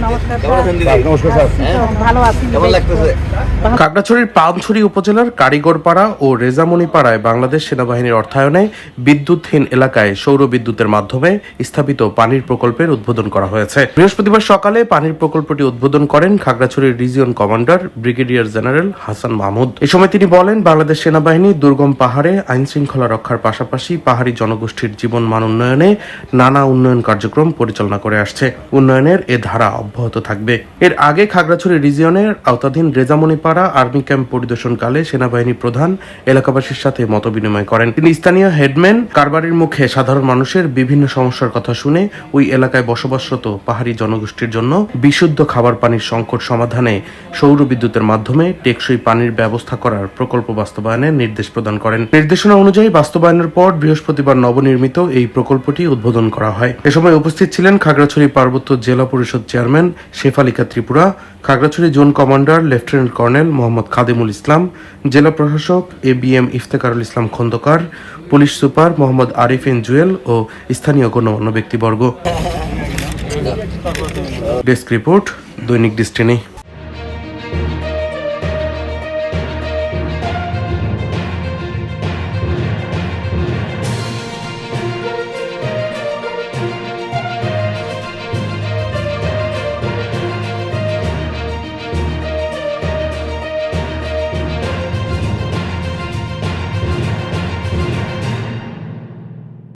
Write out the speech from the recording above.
নমস্কার sir. Sir. ভালো আছি। খাগড়াছড়ির পামছড়ি উপজেলার কারিগরপাড়া ও রেজামণি পাড়ায় বাংলাদেশ সেনাবাহিনীর অর্থায়নে বিদ্যুৎহীন এলাকায় সৌর বিদ্যুতের মাধ্যমে স্থাপিত পানির প্রকল্পের উদ্বোধন করা হয়েছে। বৃহস্পতিবার সকালে পানির প্রকল্পটি উদ্বোধন করেন খাগড়াছড়ির region commander brigadier general Hasan Mahmud. এ সময় তিনি বলেন, বাংলাদেশ সেনাবাহিনী দুর্গম পাহাড়ে আইন শৃঙ্খলা রক্ষার পাশাপাশি পাহাড়ি জনগোষ্ঠীর জীবন মান উন্নয়নে নানা উন্নয়ন কার্যক্রম পরিচালনা করে আসছে। উন্নয়নের এ ধারা অব্যাহত থাকবে। এর আগে খাগড়াছড়ি রিজিয়নের আওতাধীন রেজামণিপাড়া আর্মি ক্যাম্প পরিদর্শনকালে সেনাবাহিনী প্রধান এলাকাবাসীর সাথে মতবিনিময় করেন। তিনি স্থানীয় হেডম্যান, কারবারের মুখে সাধারণ মানুষের বিভিন্ন সমস্যার কথা শুনে ওই এলাকায় বসবাসরত পাহাড়ি জনগোষ্ঠীর জন্য বিশুদ্ধ খাবার পানির সংকট সমাধানে সৌর বিদ্যুতের মাধ্যমে টেকসই পানির ব্যবস্থা করার প্রকল্প বাস্তবায়নের নির্দেশ প্রদান করেন। নির্দেশনা অনুযায়ী বাস্তবায়নের পর বৃহস্পতিবার নবনির্মিত এই প্রকল্পটি উদ্বোধন করা হয়। এ সময় উপস্থিত ছিলেন খাগড়াছড়ি পার্বত্য জেলা পরিষদ chairman Shefalika Tripura, Khagrachhari zone commander lieutenant colonel Mohammad Khadimul Islam, জেলা প্রশাসক A B M Iftekharul Islam Khandakar, police super Mohammad Arifin Jewel ও স্থানীয় গণ্যমান্য ব্যক্তিবর্গ। Desk report, Dainik Destiny.